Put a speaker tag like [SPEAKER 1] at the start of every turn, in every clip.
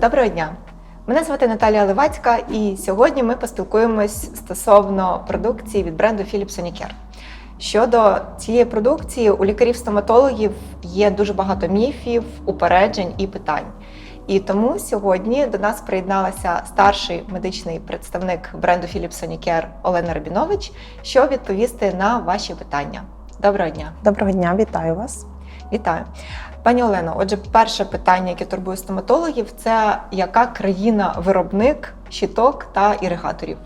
[SPEAKER 1] Доброго дня! Мене звати Наталія Левацька, і сьогодні ми поспілкуємось стосовно продукції від бренду Philips Sonicare. Щодо цієї продукції, у лікарів-стоматологів є дуже багато міфів, упереджень і питань. І тому сьогодні до нас приєдналася старший медичний представник бренду Philips Sonicare Олена Рабінович, щоб відповісти на ваші питання. Доброго дня!
[SPEAKER 2] Доброго дня, вітаю вас.
[SPEAKER 1] Вітаю. Пані Олено, отже, перше питання, яке турбує стоматологів, це яка країна виробник щиток та іригаторів?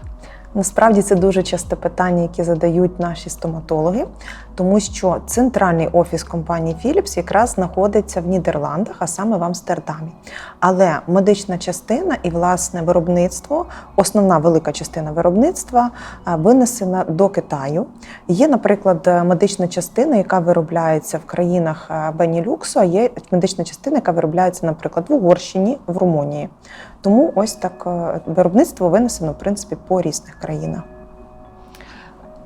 [SPEAKER 2] Насправді це дуже часте питання, яке задають наші стоматологи, тому що центральний офіс компанії Philips якраз знаходиться в Нідерландах, а саме в Амстердамі. Але медична частина і власне виробництво, основна велика частина виробництва е, винесена до Китаю. Є, наприклад, медична частина, яка виробляється в країнах е, Бенілюксу, а є медична частина, яка виробляється, наприклад, в Угорщині, в Румунії. Тому ось так е, виробництво винесено в принципі по різних країнах.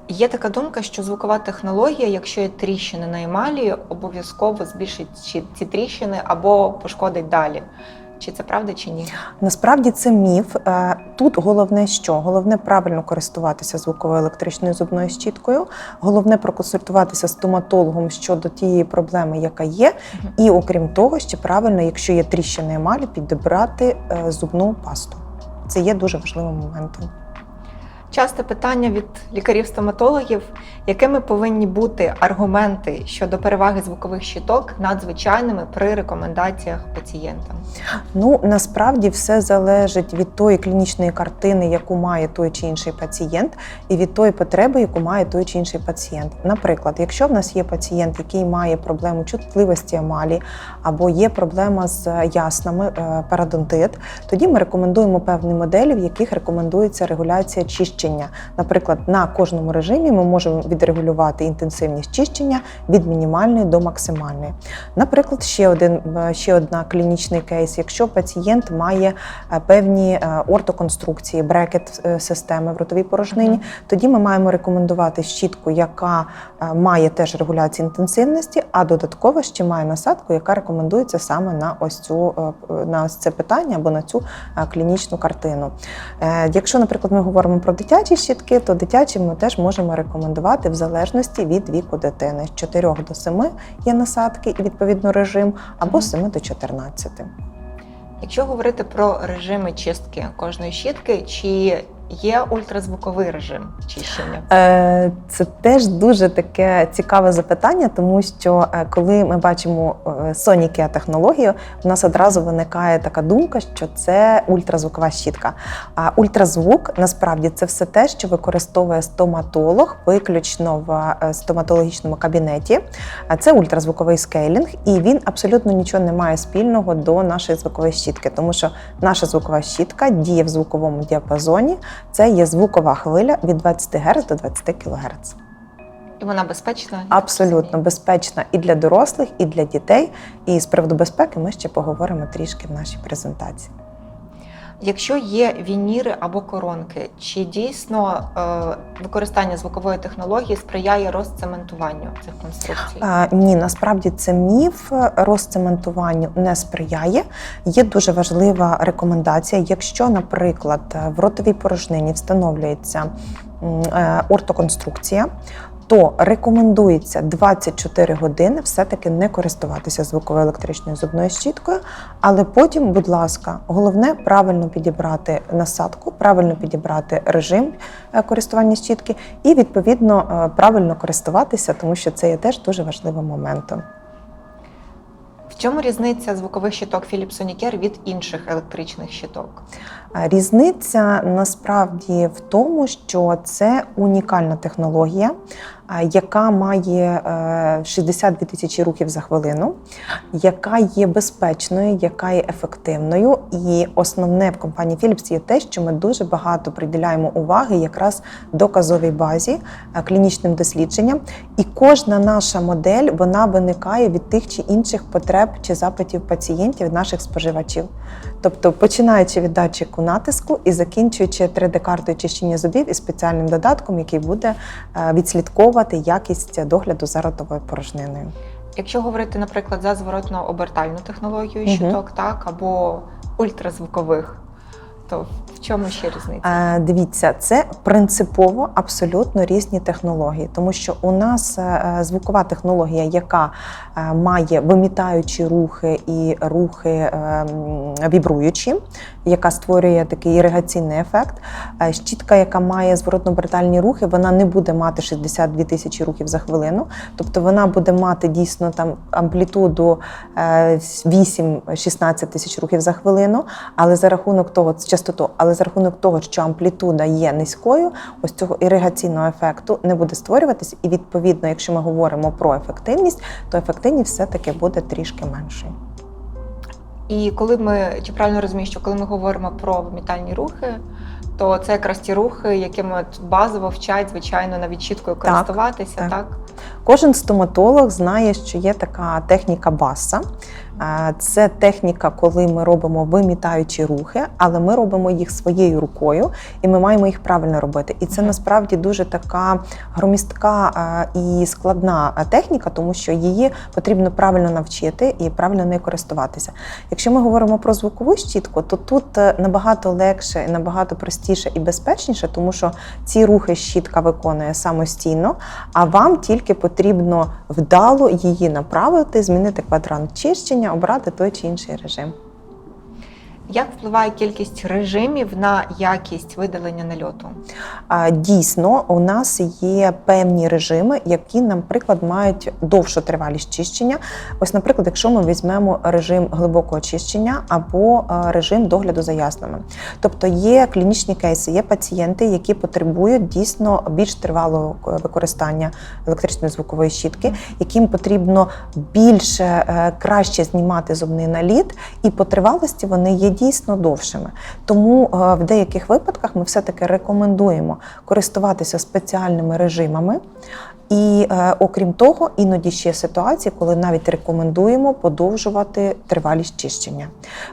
[SPEAKER 1] Є така думка, що звукова технологія, якщо є тріщини на емалі, обов'язково збільшить ці- ці тріщини або пошкодить далі. Чи це правда, чи ні?
[SPEAKER 2] Насправді це міф. Е, Тут головне що? Головне правильно користуватися звуковою електричною зубною щіткою. Головне проконсультуватися з стоматологом щодо тієї проблеми, яка є. І окрім того, ще правильно, якщо є тріщини емалі, підібрати е, зубну пасту. Це є дуже важливим моментом.
[SPEAKER 1] Часте питання від лікарів-стоматологів, якими повинні бути аргументи щодо переваги звукових щиток над звичайними при рекомендаціях пацієнтам?
[SPEAKER 2] Ну насправді все залежить від тої клінічної картини, яку має той чи інший пацієнт, і від тої потреби, яку має той чи інший пацієнт. Наприклад, якщо в нас є пацієнт, який має проблему чутливості емалі, або є проблема з яснами, е, парадонтит, тоді ми рекомендуємо певні моделі, в яких рекомендується регуляція чищення. Наприклад, на кожному режимі ми можемо відрегулювати інтенсивність чищення від мінімальної до максимальної. Наприклад, ще один е, ще одна клінічний кейс. Якщо пацієнт має е, певні е, ортоконструкції, брекет системи в ротовій порожнині, тоді ми маємо рекомендувати щітку, яка має теж регуляцію інтенсивності, а додатково ще має насадку, яка рекомендується саме на ось цю на ось це питання або на цю клінічну картину. Якщо, наприклад, ми говоримо про дитячі щітки, то дитячі ми теж можемо рекомендувати в залежності від віку дитини. З 4 до 7 є насадки і відповідно режим, або з 7 до 14.
[SPEAKER 1] Якщо говорити про режими чистки кожної щітки, чи є ультразвуковий режим чищення?
[SPEAKER 2] Е, Це теж дуже таке цікаве запитання, тому що е, коли ми бачимо е, Sonicare технологію, в нас одразу виникає така думка, що це ультразвукова щітка. А ультразвук насправді це все те, що використовує стоматолог виключно в стоматологічному кабінеті. А це ультразвуковий скейлінг, і він абсолютно нічого не має спільного до нашої звукової щітки, тому що наша звукова щітка діє в звуковому діапазоні. Це є звукова хвиля від 20 Гц до 20 кГц.
[SPEAKER 1] І вона безпечна?
[SPEAKER 2] Абсолютно безпечна і для дорослих, і для дітей. І з приводу безпеки ми ще поговоримо трішки в нашій презентації.
[SPEAKER 1] Якщо є вініри або коронки, чи дійсно е, використання звукової технології сприяє розцементуванню цих конструкцій?
[SPEAKER 2] А, ні, насправді це міф розцементуванню не сприяє. Є дуже важлива рекомендація. Якщо, наприклад, в ротовій порожнині встановлюється е, ортоконструкція. То рекомендується 24 години все-таки не користуватися звуковою електричною зубною щіткою, але потім, будь ласка, головне правильно підібрати насадку, правильно підібрати режим е, користування щітки і відповідно е, правильно користуватися, тому що це є теж дуже важливим моментом.
[SPEAKER 1] В чому різниця звукових щиток Philips Sonicare від інших електричних щиток?
[SPEAKER 2] Е, Різниця насправді в тому, що це унікальна технологія, яка має е, 62 тисячі рухів за хвилину, яка є безпечною, яка є ефективною. І основне в компанії Philips є те, що ми дуже багато приділяємо уваги якраз доказовій базі, е, клінічним дослідженням. І кожна наша модель вона виникає від тих чи інших потреб чи запитів пацієнтів, наших споживачів. Тобто, починаючи від датчику натиску і закінчуючи 3D-картою чищення зубів і спеціальним додатком, який буде е, відслідковувати якість догляду за ротовою порожниною.
[SPEAKER 1] Якщо говорити, наприклад, за зворотно обертальну технологію
[SPEAKER 2] Мгм.
[SPEAKER 1] щиток, так або ультразвукових. То в чому ще різниця?
[SPEAKER 2] Е, Дивіться, це принципово абсолютно різні технології, тому що у нас е, звукова технологія, яка е, має вимітаючі рухи і рухи е, вібруючі, яка створює такий іригаційний ефект. Е, Щітка, яка має зворотно-обертальні рухи, вона не буде мати 62 тисячі рухів за хвилину, тобто вона буде мати дійсно там амплітуду е, 8-16 тисяч рухів за хвилину, але за рахунок того, частоту, але за рахунок того, що амплітуда є низькою, ось цього іригаційного ефекту не буде створюватись. І відповідно, якщо ми говоримо про ефективність, то ефективність все-таки буде трішки меншою.
[SPEAKER 1] І коли ми чи правильно розумію, що коли ми говоримо про вимітальні рухи, то це якраз ті рухи, якими базово вчать, звичайно, навіть чіткою користуватися,
[SPEAKER 2] так.
[SPEAKER 1] так?
[SPEAKER 2] Кожен стоматолог знає, що є така техніка баса. Це техніка, коли ми робимо вимітаючі рухи, але ми робимо їх своєю рукою, і ми маємо їх правильно робити. І це насправді дуже така громістка і складна техніка, тому що її потрібно правильно навчити і правильно нею користуватися. Якщо ми говоримо про звукову щітку, то тут е, набагато легше, набагато простіше і безпечніше, тому що ці рухи щітка виконує самостійно, а вам тільки потрібно вдало її направити, змінити квадрант чищення, обрати той чи інший режим.
[SPEAKER 1] Як впливає кількість режимів на якість видалення нальоту?
[SPEAKER 2] Дійсно, у нас є певні режими, які, наприклад, мають довшу тривалість чищення. Ось, наприклад, якщо ми візьмемо режим глибокого чищення або режим догляду за яснами. Тобто є клінічні кейси, є пацієнти, які потребують дійсно більш тривалого е, використання електричної звукової щітки, яким потрібно більше е, краще знімати зубний наліт, і по тривалості вони є дійсно довшими. Тому е, в деяких випадках ми все-таки рекомендуємо користуватися спеціальними режимами. І е, окрім того, іноді ще ситуації, коли навіть рекомендуємо подовжувати тривалість чищення.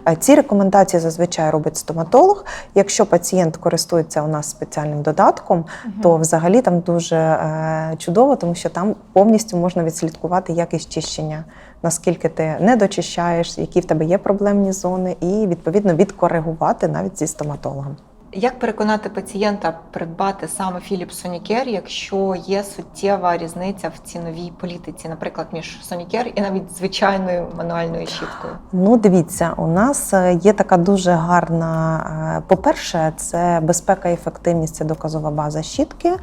[SPEAKER 2] Е, ці рекомендації зазвичай робить стоматолог. Якщо пацієнт користується у нас спеціальним додатком, то взагалі там дуже е, чудово, тому що там повністю можна відслідкувати якість чищення, наскільки ти не дочищаєш, які в тебе є проблемні зони, і відповідно відкоригувати навіть зі стоматологом.
[SPEAKER 1] Як переконати пацієнта придбати саме Philips Sonicare, якщо є суттєва різниця в ціновій політиці, наприклад, між Sonicare і навіть звичайною мануальною щіткою?
[SPEAKER 2] Ну, дивіться, у нас е, є така дуже гарна. е, По-перше, це безпека і ефективність, це доказова база щітки.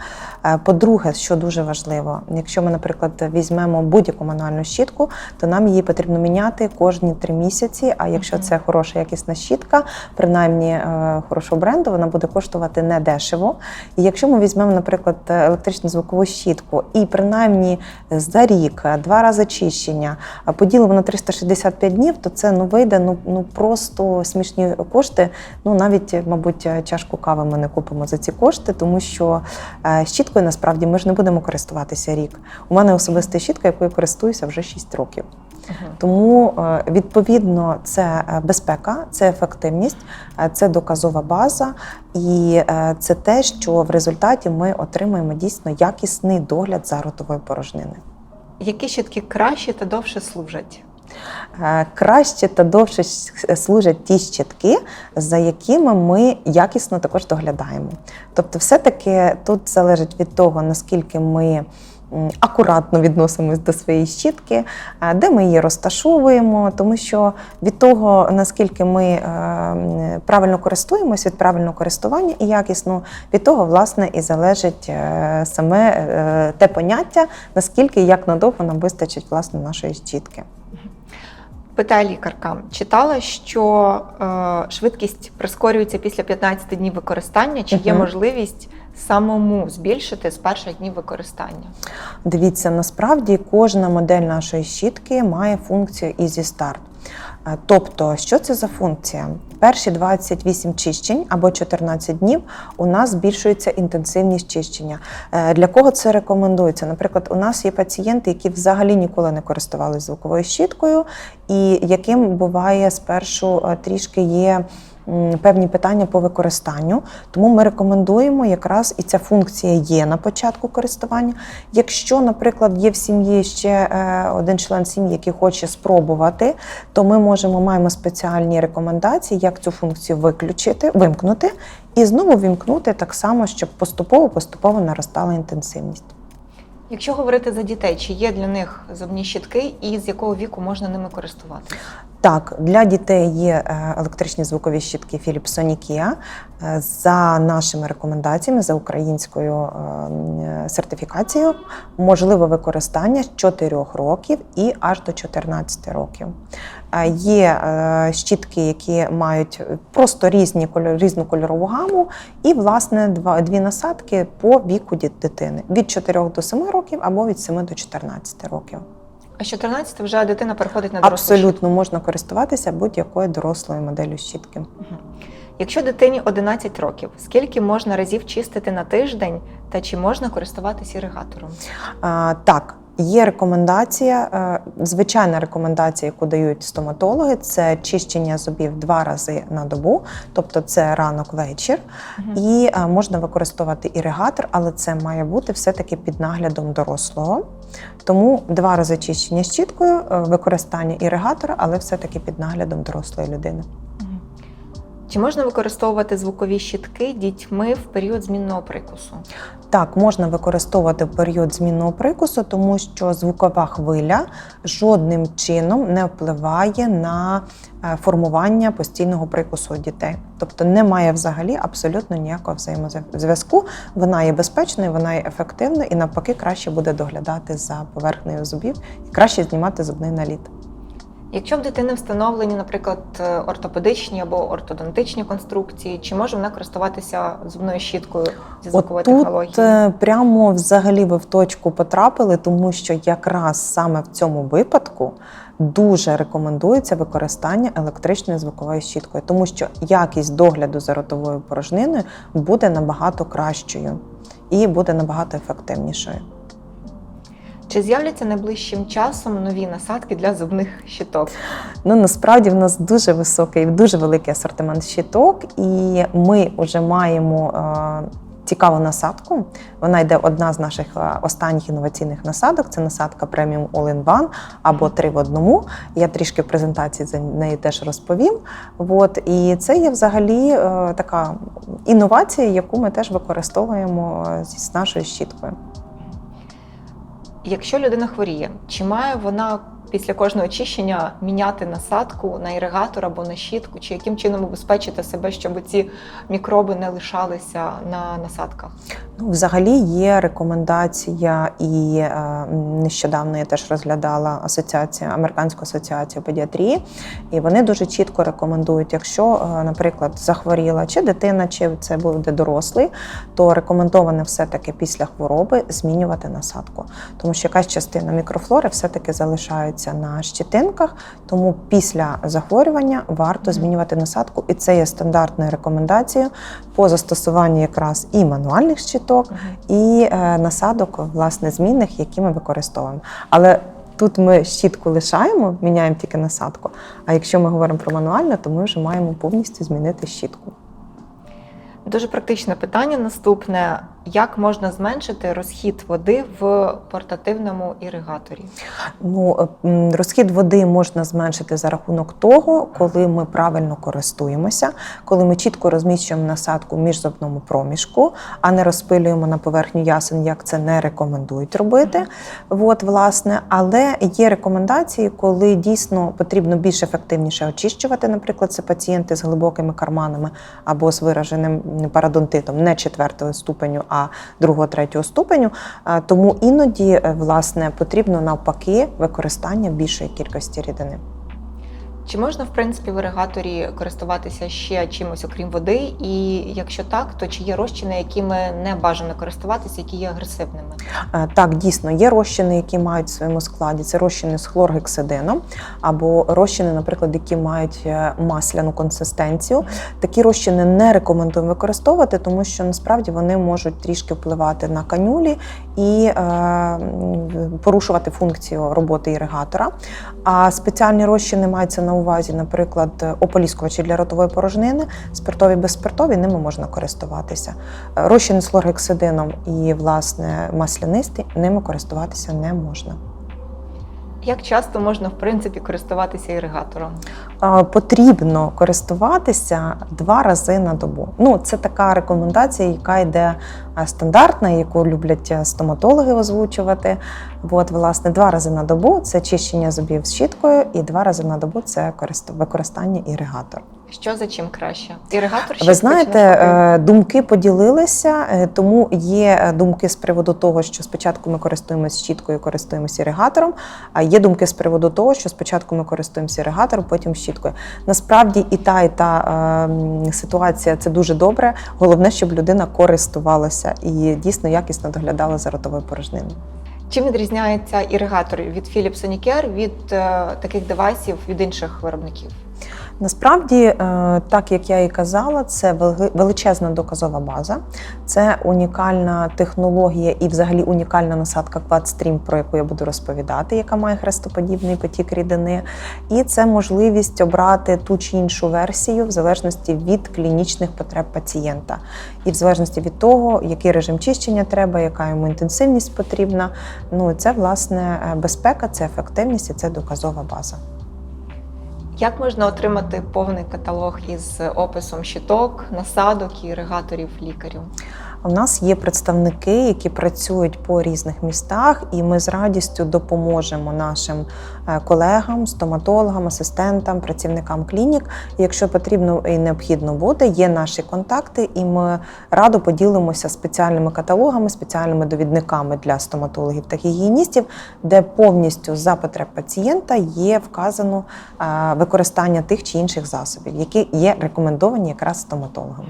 [SPEAKER 2] Е, По-друге, що дуже важливо, якщо ми, наприклад, візьмемо будь-яку мануальну щітку, то нам її потрібно міняти кожні три місяці. А якщо це хороша якісна щітка, принаймні хорошого бренду, вона буде коштувати недешево. І якщо ми візьмемо, наприклад, електричну звукову щітку і принаймні за рік два рази чищення, поділимо на 365 днів, то це ну вийде ну, ну просто смішні кошти. Ну навіть, мабуть, чашку кави ми не купимо за ці кошти, тому що е, щіткою насправді ми ж не будемо користуватися рік. У мене особиста щітка, якою користуюся вже 6 років. Тому е, відповідно це е, безпека, це ефективність, е, це доказова база, і це те, що в результаті ми отримаємо дійсно якісний догляд за ротовою порожниною.
[SPEAKER 1] Які щітки краще та довше служать?
[SPEAKER 2] Краще та довше служать ті щитки, за якими ми якісно також доглядаємо. Тобто, все-таки тут залежить від того, наскільки ми акуратно відносимось до своєї щітки, е, де ми її розташовуємо, тому що від того, наскільки ми е, правильно користуємось, від правильного користування і якісно, від того, власне, і залежить е, саме те поняття, наскільки і як надовго нам вистачить власне нашої щітки.
[SPEAKER 1] Питає лікарка. Читала, що е, швидкість прискорюється після 15 днів використання. Чи є
[SPEAKER 2] Мгм.
[SPEAKER 1] можливість самому збільшити з перших днів використання?
[SPEAKER 2] Дивіться, насправді кожна модель нашої щітки має функцію Easy Start. Е, Тобто, що це за функція? Перші 28 чищень або 14 днів у нас збільшується інтенсивність чищення. Е, Для кого це рекомендується? Наприклад, у нас є пацієнти, які взагалі ніколи не користувалися звуковою щіткою, і яким буває спершу е, трішки є певні питання по використанню. Тому ми рекомендуємо якраз і ця функція є на початку користування. Якщо, наприклад, є в сім'ї ще е, один член сім'ї, який хоче спробувати, то ми можемо маємо спеціальні рекомендації, як цю функцію виключити, вимкнути і знову вімкнути так само, щоб поступово поступово наростала інтенсивність.
[SPEAKER 1] Якщо говорити за дітей, чи є для них зубні щітки і з якого віку можна ними користуватися?
[SPEAKER 2] Так, для дітей є е, електричні звукові щітки Sonicea. Е, За нашими рекомендаціями, за українською е, сертифікацією, можливе використання з 4 років і аж до 14 років. Є щітки, які мають просто різні різну кольорову гаму, і власне дві насадки по віку дитини від 4 до 7 років або від 7 до 14 років.
[SPEAKER 1] А з 14 вже дитина переходить на дорослу
[SPEAKER 2] Абсолютно можна користуватися будь-якою дорослою моделлю щітки.
[SPEAKER 1] щітку. Якщо дитині 11 років, скільки можна разів чистити на тиждень та чи можна користуватися іригатором?
[SPEAKER 2] А, так, є рекомендація, е, звичайна рекомендація, яку дають стоматологи, це чищення зубів два рази на добу, тобто це ранок вечір.
[SPEAKER 1] Мгм.
[SPEAKER 2] І е, можна використовувати іригатор, але це має бути все-таки під наглядом дорослого. Тому два рази чищення щіткою, е, використання іригатора, але все-таки під наглядом дорослої людини.
[SPEAKER 1] Чи можна використовувати звукові щітки дітьми в період змінного прикусу?
[SPEAKER 2] Так, можна використовувати в період змінного прикусу, тому що звукова хвиля жодним чином не впливає на е, формування постійного прикусу дітей. Тобто немає взагалі абсолютно ніякого взаємозв'язку. Вона є безпечною, вона є ефективною і навпаки краще буде доглядати за поверхнею зубів і краще знімати зубний наліт.
[SPEAKER 1] Якщо в дитини встановлені, наприклад, е, ортопедичні або ортодонтичні конструкції, чи може вона користуватися зубною щіткою зі звукової
[SPEAKER 2] От
[SPEAKER 1] технології?
[SPEAKER 2] е, прямо взагалі ви в точку потрапили, тому що якраз саме в цьому випадку дуже рекомендується використання електричної звукової щіткою, тому що якість догляду за ротовою порожниною буде набагато кращою і буде набагато ефективнішою.
[SPEAKER 1] Чи з'являться найближчим часом нові насадки для зубних щиток?
[SPEAKER 2] Ну насправді в нас дуже високий, дуже великий асортимент щиток, і ми вже маємо. е, Цікаву насадку. Вона йде одна з наших е, останніх інноваційних насадок. Це насадка преміум All-in-One або три в одному. Я трішки в презентації за неї теж розповім. От і це є взагалі е, така інновація, яку ми теж використовуємо з нашою щіткою.
[SPEAKER 1] Якщо людина хворіє, чи має вона після кожного очищення міняти насадку на іригатор або на щітку, чи яким чином убезпечити себе, щоб ці мікроби не лишалися на насадках?
[SPEAKER 2] Ну, взагалі є рекомендація, і е, нещодавно я теж розглядала асоціацію Американську асоціацію педіатрії, і вони дуже чітко рекомендують, якщо, е, наприклад, захворіла чи дитина, чи це буде дорослий, то рекомендовано все-таки після хвороби змінювати насадку, тому що якась частина мікрофлори все-таки залишається на щетинках, тому після захворювання варто змінювати насадку, і це є стандартною рекомендацією по застосуванню якраз і мануальних щиток, і е, насадок, власне, змінних, які ми використовуємо. Але тут ми щітку лишаємо, міняємо тільки насадку. А якщо ми говоримо про мануальне, то ми вже маємо повністю змінити щітку.
[SPEAKER 1] Дуже практичне питання наступне: як можна зменшити розхід води в портативному іригаторі?
[SPEAKER 2] Ну, е, розхід води можна зменшити за рахунок того, коли ми правильно користуємося, коли ми чітко розміщуємо насадку в міжзубному проміжку, а не розпилюємо на поверхню ясен, як це не рекомендують робити. От, власне, але є рекомендації, коли дійсно потрібно більш ефективніше очищувати. Наприклад, це пацієнти з глибокими карманами або з вираженим парадонтитом не четвертого ступеню, а другого, третього ступеню. Тому іноді е, власне потрібно навпаки використання більшої кількості рідини.
[SPEAKER 1] Чи можна, в принципі, в іригаторі користуватися ще чимось, окрім води? І якщо так, то чи є розчини, якими не бажано користуватися, які є агресивними?
[SPEAKER 2] Е, Так, дійсно, є розчини, які мають в своєму складі. Це розчини з хлоргексидином, або розчини, наприклад, які мають е, масляну консистенцію. Такі розчини не рекомендуємо використовувати, тому що насправді вони можуть трішки впливати на канюлі і е, порушувати функцію роботи іригатора. А спеціальні розчини маються на увазі, наприклад, ополіскувачі для ротової порожнини, спиртові безспиртові, ними можна користуватися. Розчин з лоргексидином і власне маслянистий ними користуватися не можна.
[SPEAKER 1] Як часто можна в принципі користуватися іригатором?
[SPEAKER 2] Потрібно користуватися два рази на добу. Ну, це така рекомендація, яка йде е, стандартна, яку люблять е, стоматологи озвучувати. От, власне, два рази на добу це чищення зубів з щіткою, і два рази на добу це використання іригатора.
[SPEAKER 1] Що за чим краще? Іригатор
[SPEAKER 2] Ви знаєте, е, думки поділилися, е, тому є е, думки з приводу того, що спочатку ми користуємося щіткою, користуємося іригатором. А є думки з приводу того, що спочатку ми користуємося іригатором, потім щіткою. Насправді і та, і та ситуація це дуже добре. Головне, щоб людина користувалася і дійсно якісно доглядала за ротовою порожниною.
[SPEAKER 1] Чим відрізняється іригатор від Philips Sonicare від таких девайсів від інших виробників?
[SPEAKER 2] Насправді, е, так як я і казала, це величезна доказова база, це унікальна технологія і, взагалі, унікальна насадка QuadStream, про яку я буду розповідати, яка має хрестоподібний потік рідини. І це можливість обрати ту чи іншу версію в залежності від клінічних потреб пацієнта, і в залежності від того, який режим чищення треба, яка йому інтенсивність потрібна. Ну це власне е, безпека, це ефективність і це доказова база.
[SPEAKER 1] Як можна отримати повний каталог із описом щиток, насадок і регаторів лікарів?
[SPEAKER 2] У нас є представники, які працюють по різних містах, і ми з радістю допоможемо нашим е, колегам, стоматологам, асистентам, працівникам клінік. Якщо потрібно і необхідно буде, є наші контакти, і ми радо поділимося спеціальними каталогами, спеціальними довідниками для стоматологів та гігієністів, де повністю за потреб пацієнта є вказано е, використання тих чи інших засобів, які є рекомендовані якраз стоматологам.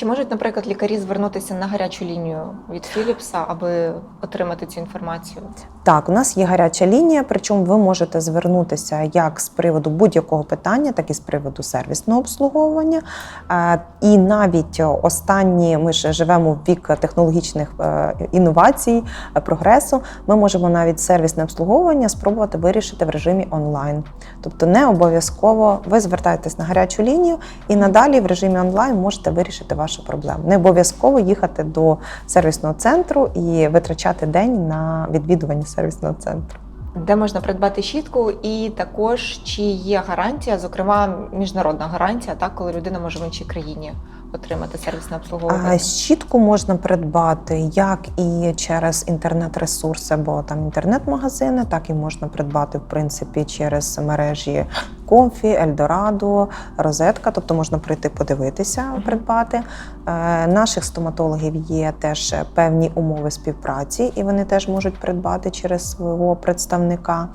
[SPEAKER 1] Чи можуть, наприклад, лікарі звернутися на гарячу лінію від Філіпса, аби отримати цю інформацію?
[SPEAKER 2] Так, у нас є гаряча лінія, причому ви можете звернутися як з приводу будь-якого питання, так і з приводу сервісного обслуговування. Е, І навіть останні ми ж живемо в вік технологічних е, інновацій, е, прогресу. Ми можемо навіть сервісне обслуговування спробувати вирішити в режимі онлайн. Тобто не обов'язково ви звертаєтесь на гарячу лінію і надалі в режимі онлайн можете вирішити вашу проблему. Не обов'язково їхати до сервісного центру і витрачати день на відвідування сервісного центру.
[SPEAKER 1] Де можна придбати щітку, і також чи є гарантія, зокрема міжнародна гарантія, так коли людина може в іншій країні отримати сервісне обслуговування?
[SPEAKER 2] А Щітку можна придбати як і через інтернет-ресурси, або там інтернет-магазини, так і можна придбати в принципі через мережі Комфі, Ельдорадо, Розетка. Тобто можна прийти подивитися, придбати. Е, Наших стоматологів є теж певні умови співпраці, і вони теж можуть придбати через свого представника.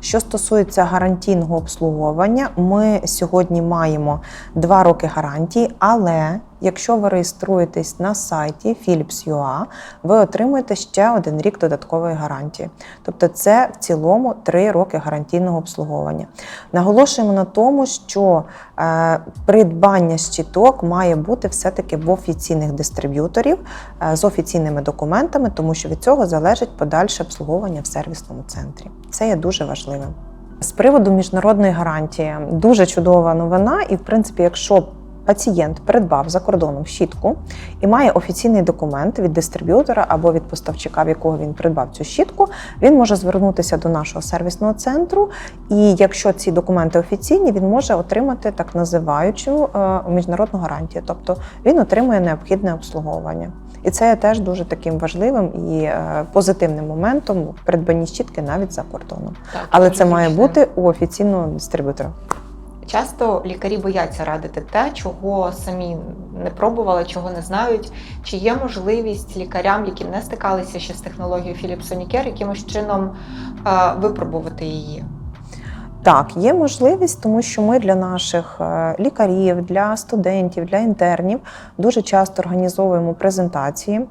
[SPEAKER 2] Що стосується гарантійного обслуговування, ми сьогодні маємо два роки гарантії, але якщо ви реєструєтесь на сайті Philips.ua, ви отримуєте ще один рік додаткової гарантії. Тобто це в цілому три роки гарантійного обслуговування. Наголошуємо на тому, що е, придбання щиток має бути все-таки в офіційних дистриб'юторів е, з офіційними документами, тому що від цього залежить подальше обслуговування в сервісному центрі. Це є дуже важливим. З приводу міжнародної гарантії дуже чудова новина, і в принципі, якщо пацієнт придбав за кордоном щітку і має офіційний документ від дистриб'ютора або від поставщика, в якого він придбав цю щітку, він може звернутися до нашого сервісного центру. І якщо ці документи офіційні, він може отримати так називаючу е, міжнародну гарантію, тобто він отримує необхідне обслуговування. І це є теж дуже таким важливим і е, позитивним моментом придбанні щітки навіть за кордоном.
[SPEAKER 1] Так,
[SPEAKER 2] Але це має бути у офіційного дистриб'ютора.
[SPEAKER 1] Часто лікарі бояться радити те, чого самі не пробували, чого не знають. Чи є можливість лікарям, які не стикалися ще з технологією Philips Sonicare, якимось чином е, випробувати її?
[SPEAKER 2] Так, є можливість, тому що ми для наших е, лікарів, для студентів, для інтернів дуже часто організовуємо презентації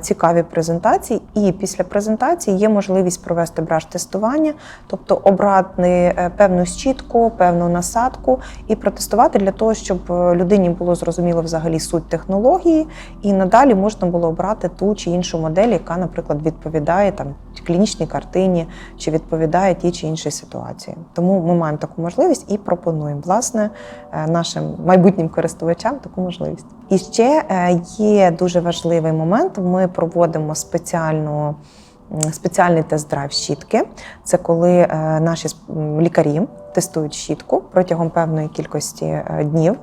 [SPEAKER 2] цікаві презентації. І після презентації є можливість провести браш-тестування, тобто обрати е, певну щітку, певну насадку і протестувати для того, щоб е, людині було зрозуміло взагалі суть технології, і надалі можна було обрати ту чи іншу модель, яка, наприклад, відповідає там клінічній картині чи відповідає тій чи іншій ситуації. Тому ми маємо таку можливість і пропонуємо власне е, нашим майбутнім користувачам таку можливість. І ще е, є дуже важливий момент. Ми проводимо спеціальну. Спеціальний тест-драйв щітки це коли е, наші лікарі тестують щітку протягом певної кількості е, днів,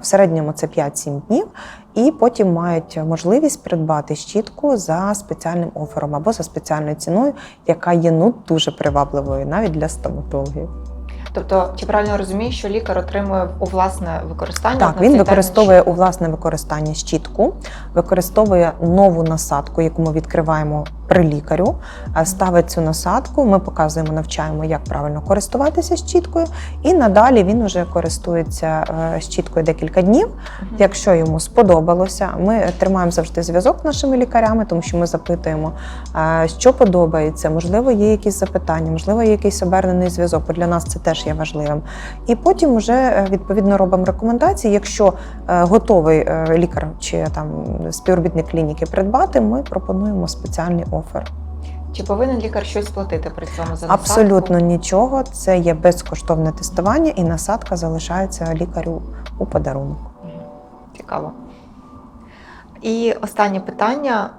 [SPEAKER 2] в середньому це 5-7 днів, і потім мають можливість придбати щітку за спеціальним офером або за спеціальною ціною, яка є ну дуже привабливою навіть для стоматологів.
[SPEAKER 1] Тобто, чи правильно я розумію, що лікар отримує у власне використання?
[SPEAKER 2] Так, він використовує у власне використання щітку, використовує нову насадку, яку ми відкриваємо при лікарю. Ставить цю насадку. Ми показуємо, навчаємо, як правильно користуватися щіткою, і надалі він уже користується е, щіткою декілька днів. Якщо йому сподобалося, ми тримаємо завжди зв'язок з нашими лікарями, тому що ми запитуємо, е, що подобається, можливо, є якісь запитання, можливо, є якийсь обернений зв'язок. Бо для нас це теж є важливим. І потім вже е, відповідно робимо рекомендації. Якщо е, готовий е, лікар чи там співробітник клініки придбати, ми пропонуємо спеціальний офер.
[SPEAKER 1] Чи повинен лікар щось платити при цьому за насадку?
[SPEAKER 2] Абсолютно нічого. Це є безкоштовне тестування, і насадка залишається лікарю у подарунок.
[SPEAKER 1] Цікаво. І останнє питання.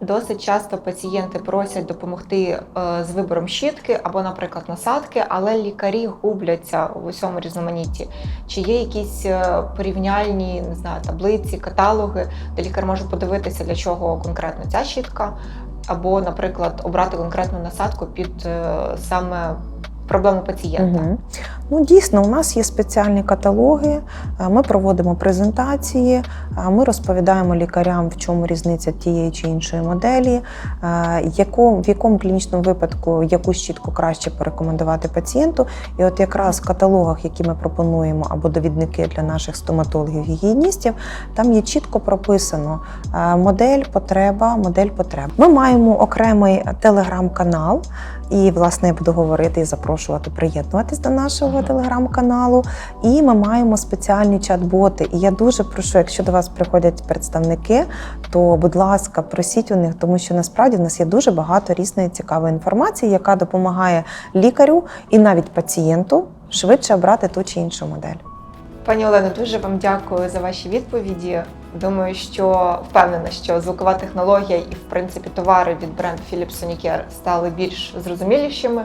[SPEAKER 1] Досить часто пацієнти просять допомогти е, з вибором щітки або, наприклад, насадки, але лікарі губляться в усьому різноманітті. Чи є якісь е, порівняльні не знаю, таблиці, каталоги, де лікар може подивитися, для чого конкретно ця щітка, або, наприклад, обрати конкретну насадку під е, саме проблему пацієнта?
[SPEAKER 2] Угу. Ну, дійсно, у нас є спеціальні каталоги. е, Ми проводимо презентації, е, ми розповідаємо лікарям, в чому різниця тієї чи іншої моделі, е, в якому клінічному випадку яку щітку краще порекомендувати пацієнту. І от якраз в каталогах, які ми пропонуємо, або довідники для наших стоматологів гігієністів, там є чітко прописано модель, потреба, модель потреб. Ми маємо окремий телеграм-канал. І, власне, я буду говорити і запрошувати приєднуватись до нашого телеграм-каналу. І ми маємо спеціальні чат-боти. І я дуже прошу, якщо до вас приходять представники, то будь ласка, просіть у них, тому що насправді в нас є дуже багато різної цікавої інформації, яка допомагає лікарю і навіть пацієнту швидше обрати ту чи іншу модель.
[SPEAKER 1] Пані Олено, дуже вам дякую за ваші відповіді. Думаю, що впевнена, що звукова технологія і, в принципі, товари від бренду Philips Sonicare стали більш зрозумілішими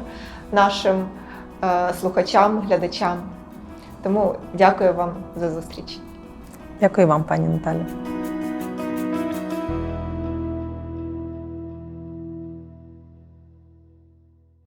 [SPEAKER 1] нашим е, слухачам, глядачам. Тому дякую вам за зустріч.
[SPEAKER 2] Дякую вам, пані Наталі.